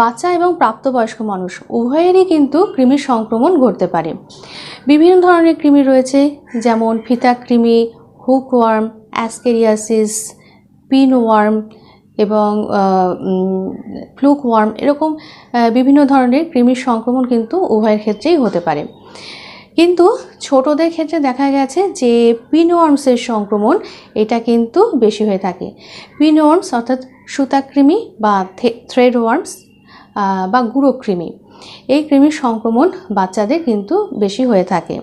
বাচ্চা এবং প্রাপ্তবয়স্ক মানুষ, উভয়েরই কিন্তু কৃমির সংক্রমণ ঘটতে পারে। বিভিন্ন ধরনের কৃমি রয়েছে, যেমন ফিতা কৃমি হুকওয়ার্ম অ্যাসকেরিয়াসিস পিনওয়ার্ম এবং ফ্লুক ওয়ার্ম এরকম বিভিন্ন ধরনের কৃমির সংক্রমণ কিন্তু উভয়ের ক্ষেত্রেই হতে পারে। কিন্তু ছোটদের ক্ষেত্রে দেখা গেছে যে পিনওয়ার্মসের সংক্রমণ, এটা কিন্তু বেশি হয়ে থাকে। পিনওয়ার্মস অর্থাৎ সুতাকৃমি বা থ্রেড ওয়ার্মস বা গুঁড়োকৃমি এই কৃমির সংক্রমণ বাচ্চাদের কিন্তু বেশি হয়ে থাকে।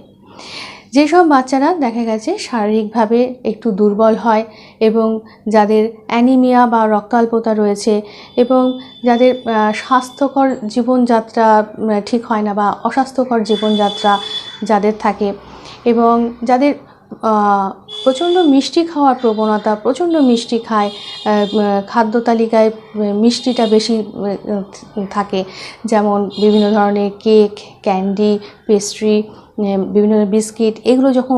যেসব বাচ্চারা দেখা গেছে শারীরিকভাবে একটু দুর্বল হয় এবং যাদের অ্যানিমিয়া বা রক্তাল্পতা রয়েছে এবং যাদের স্বাস্থ্যকর জীবনযাত্রা ঠিক হয় না বা অস্বাস্থ্যকর জীবনযাত্রা যাদের থাকে এবং যাদের প্রচণ্ড মিষ্টি খাওয়ার প্রবণতা, প্রচণ্ড মিষ্টি খায় খাদ্য তালিকায় মিষ্টিটা বেশি থাকে। যেমন বিভিন্ন ধরনের কেক, ক্যান্ডি, পেস্ট্রি বিভিন্ন বিস্কিট, এগুলো যখন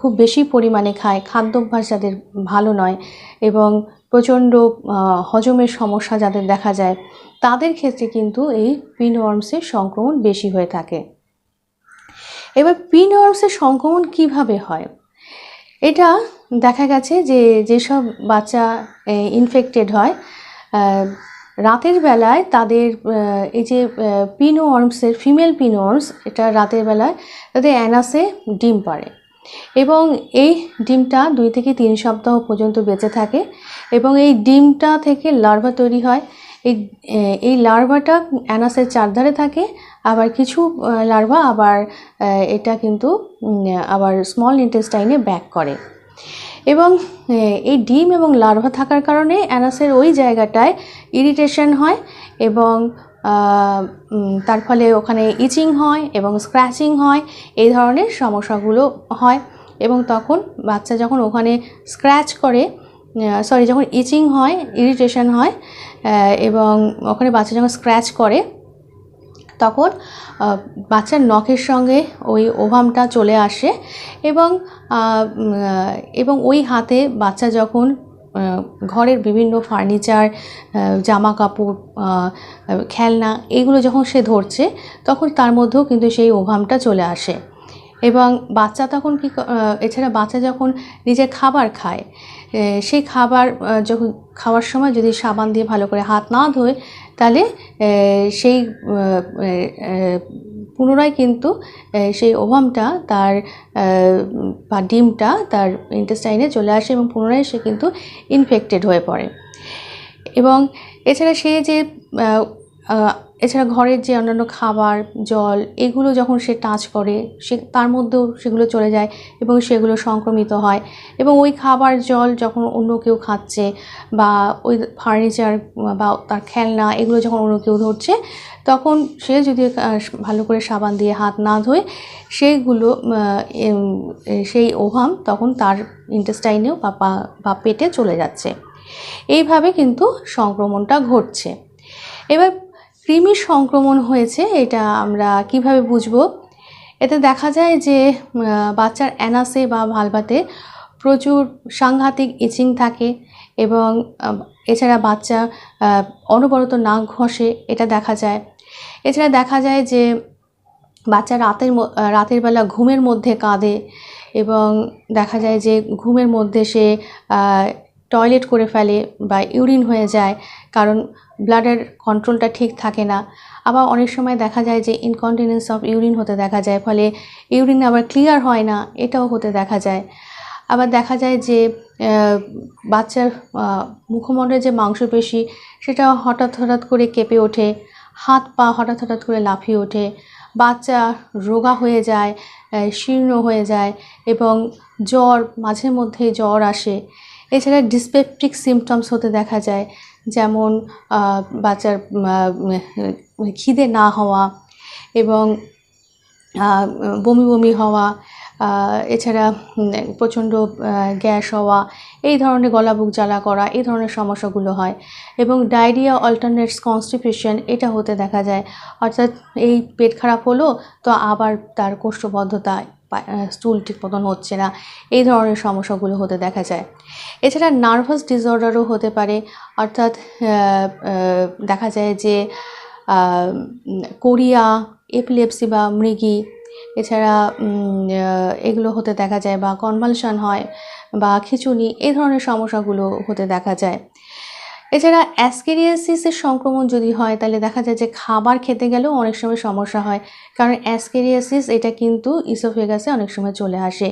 খুব বেশি পরিমাণে খায় খাদ্যাভ্যাস যাদের ভালো নয় এবং প্রচণ্ড হজমের সমস্যা যাদের দেখা যায়, তাদের ক্ষেত্রে কিন্তু এই পিনওয়ার্মসের সংক্রমণ বেশি হয়ে থাকে। এবার পিনওয়ার্মসের সংক্রমণ কীভাবে হয়? এটা দেখা গেছে যে যেসব বাচ্চা ইনফেক্টেড হয় রাতের বেলায় তাদের এই যে পিনোয়ার্মসের ফিমেল পিনোয়ার্মস এটা রাতের বেলায় তাদের অ্যানাসে ডিম পারে এবং এই ডিমটা দুই থেকে তিন সপ্তাহ পর্যন্ত বেঁচে থাকে এবং এই ডিমটা থেকে লার্ভা তৈরি হয়। এই এই লার্ভাটা অ্যানাসের চারধারে থাকে আবার কিছু লার্ভা আবার এটা কিন্তু আবার স্মল ইন্টেস্টাইনে ব্যাক করে। এবং এই ডিম এবং লার্ভা থাকার কারণে অ্যানাসের ওই জায়গাটায় ইরিটেশন হয় এবং তার ফলে ওখানে ইচিং হয় এবং স্ক্র্যাচিং হয়, এই ধরনের সমস্যাগুলো হয়। এবং তখন বাচ্চা যখন ওখানে স্ক্র্যাচ করে সরি যখন ইচিং হয় ইরিটেশন হয় এবং ওখানে বাচ্চা যখন স্ক্র্যাচ করে তখন বাচ্চার নখের সঙ্গে ওই ওভামটা চলে আসে এবং এবং ওই হাতে বাচ্চা যখন ঘরের বিভিন্ন ফার্নিচার জামা কাপড় খেলনা এগুলো যখন সে ধরছে, তখন তার মধ্যেও কিন্তু সেই ওভামটা চলে আসে। এবং বাচ্চা তখন ক- এছাড়া বাচ্চা যখন নিজের খাবার খায় সেই খাবার যখন খাওয়ার সময় যদি সাবান দিয়ে ভালো করে হাত না ধোয় তাহলে সেই পুনরায় কিন্তু সেই ওভামটা তার বা ডিমটা তার ইন্টেস্টাইনে চলে আসে এবং পুনরায় সে কিন্তু ইনফেক্টেড হয়ে পড়ে। এবং এছাড়া সে যে এছাড়া ঘরের যে অন্যান্য খাবার, জল, এগুলো যখন সে টাচ করে, সে তার মধ্যেও সেগুলো চলে যায় এবং সেগুলো সংক্রমিত হয়। এবং ওই খাবার, জল যখন অন্য কেউ খাচ্ছে বা ওই ফার্নিচার বা তার খেলনা, এগুলো যখন অন্য কেউ ধরছে, তখন সে যদি ভালো করে সাবান দিয়ে হাত না ধোয়, সেইগুলো সেই ওভাম তখন তার ইন্টেস্টাইনেও বা পেটে চলে যাচ্ছে। এইভাবে কিন্তু সংক্রমণটা ঘটছে। এবার কৃমির সংক্রমণ হয়েছে, এটা আমরা কীভাবে বুঝব? এতে দেখা যায় যে বাচ্চার অ্যানাসে বা ভালভাতে প্রচুর সাংঘাতিক ইচিং থাকে এবং এছাড়া বাচ্চা অনবরত নাক ঘষে, এটা দেখা যায়। এছাড়া দেখা যায় যে, বাচ্চা রাতের রাতের বেলা ঘুমের মধ্যে কাঁদে এবং দেখা যায় যে, ঘুমের মধ্যে সে টয়লেট করে ফেলে বা ইউরিন হয়ে যায় কারণ ব্লাডের কন্ট্রোলটা ঠিক থাকে না। আবার অনেক সময় দেখা যায় যে ইনকন্টিনেন্স অফ ইউরিন হতে দেখা যায় ফলে ইউরিন আবার ক্লিয়ার হয় না এটাও হতে দেখা যায়। আবার দেখা যায় যে বাচ্চার আহ, মুখমণ্ডলের যে মাংসপেশি সেটা হঠাৎ হঠাৎ করে কেঁপে ওঠে হাত পা হঠাৎ হঠাৎ করে লাফিয়ে ওঠে বাচ্চা রোগা হয়ে যায় শীর্ণ হয়ে যায় এবং জ্বর মাঝে মধ্যে জ্বর আসে। এছাড়া ডিসপেপটিক সিমটমস হতে দেখা যায়, যেমন বাচ্চার খিদে না হওয়া এবং বমি বমি হওয়া এছাড়া প্রচণ্ড গ্যাস হওয়া, এই ধরনের গলা বুক জ্বালা করা, এই ধরনের সমস্যাগুলো হয়। এবং ডায়রিয়া অল্টারনেটস কনস্টিপেশন, এটা হতে দেখা যায়। অর্থাৎ এই পেট খারাপ হলো, তো আবার তার কোষ্ঠবদ্ধতা স্টুল ঠিক মতন হচ্ছে না। এই ধরনের সমস্যাগুলো হতে দেখা যায়। এছাড়া নার্ভাস ডিসঅর্ডারও হতে পারে। অর্থাৎ দেখা যায় যে কোরিয়া, এপিলেপসি বা মৃগী এছাড়া এগুলো হতে দেখা যায় বা কনভালশন হয় বা খিচুনি এই ধরনের সমস্যাগুলো হতে দেখা যায়। এছাড়া অ্যাসকেরিয়াসিসের সংক্রমণ যদি হয়, তাহলে দেখা যায় যে খাবার খেতে গেলেও অনেক সময় সমস্যা হয়। কারণ অ্যাসকেরিয়াসিস এটা কিন্তু ইসোফেগাসে অনেক সময় চলে আসে।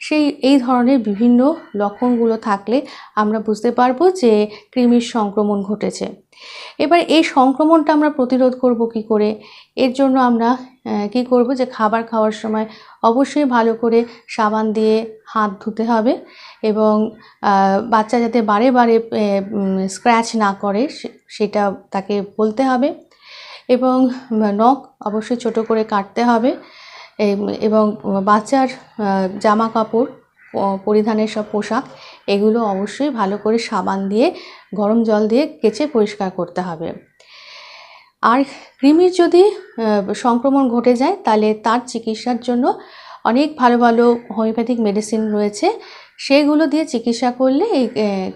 সেই, এই ধরনের বিভিন্ন লক্ষণগুলো থাকলে আমরা বুঝতে পারব যে কৃমির সংক্রমণ ঘটেছে। এবার এই সংক্রমণটা আমরা প্রতিরোধ করব কি করে? এর জন্য আমরা কি করব যে খাবার খাওয়ার সময় অবশ্যই ভালো করে সাবান দিয়ে হাত ধুতে হবে এবং বাচ্চা যাতে বারে বারে স্ক্র্যাচ না করে সেটা তাকে বলতে হবে এবং নখ অবশ্যই ছোট করে কাটতে হবে এবং বাচ্চার জামা কাপড় পরিধানের সব পোশাক এগুলো অবশ্যই ভালো করে সাবান দিয়ে, গরম জল দিয়ে কেচে পরিষ্কার করতে হবে। আর কৃমির যদি সংক্রমণ ঘটে যায়, তাহলে তার চিকিৎসার জন্য অনেক ভালো ভালো হোমিওপ্যাথিক মেডিসিন রয়েছে। সেগুলো দিয়ে চিকিৎসা করলে এই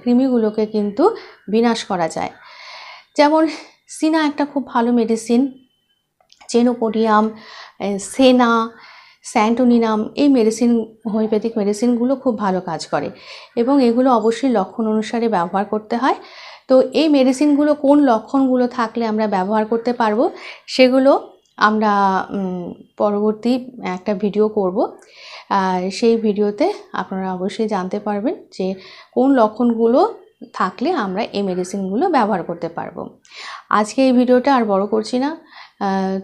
কৃমিগুলোকে কিন্তু বিনাশ করা যায়। যেমন সিনা একটা খুব ভালো মেডিসিন, চেনোপোডিয়াম সেনা স্যান্টোনিনাম, এই মেডিসিন হোমিওপ্যাথিক মেডিসিনগুলো খুব ভালো কাজ করে এবং এগুলো অবশ্যই লক্ষণ অনুসারে ব্যবহার করতে হয়। তো এই মেডিসিনগুলো কোন লক্ষণগুলো থাকলে আমরা ব্যবহার করতে পারব সেগুলো আমরা পরবর্তী একটা ভিডিও করব। সেই ভিডিওতে আপনারা অবশ্যই জানতে পারবেন যে কোন লক্ষণগুলো থাকলে আমরা এই মেডিসিনগুলো ব্যবহার করতে পারব। আজকে এই ভিডিওটা আর বড় করছি না।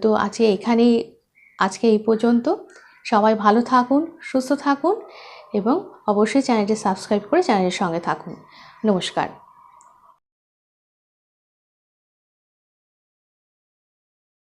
তো আজকে এখানেই, আজকে এই পর্যন্ত। সবাই ভালো থাকুন সুস্থ থাকুন এবং অবশ্যই চ্যানেলটি সাবস্ক্রাইব করে চ্যানেলের সঙ্গে থাকুন। নমস্কার।